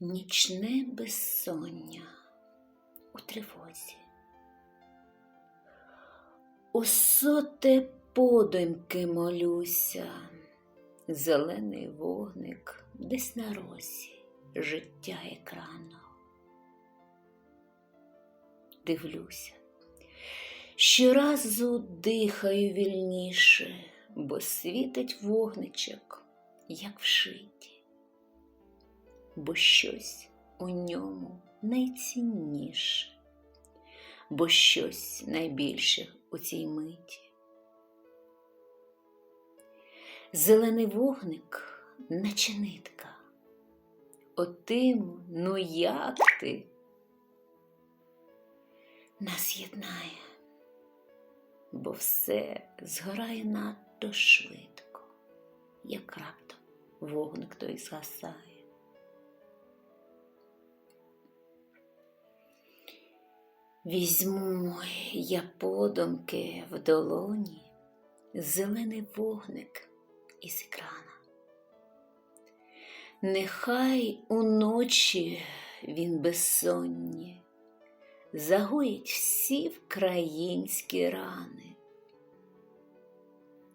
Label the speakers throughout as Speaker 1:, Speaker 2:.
Speaker 1: Нічне безсоння у тривозі. У соте подоньки молюся, зелений вогник десь на розі життя екрану. Дивлюся, щоразу дихаю вільніше, бо світить вогничок, як в шиті, бо щось у ньому найцінніше, бо щось найбільше у цій миті. Зелений вогник, наче нитка. Отим, ну як ти? Нас єднає, бо все згорає надто швидко, як раптом вогник той згасає. Візьму я подумки в долоні зелений вогник із екрана. Нехай уночі він безсонні загоїть всі вкраїнські рани.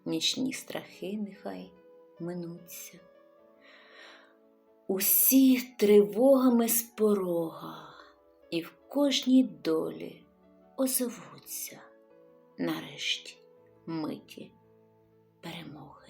Speaker 1: Нічні страхи нехай минуться. Усі тривогами з порога і в кожній долі озовуться нарешті миті перемоги.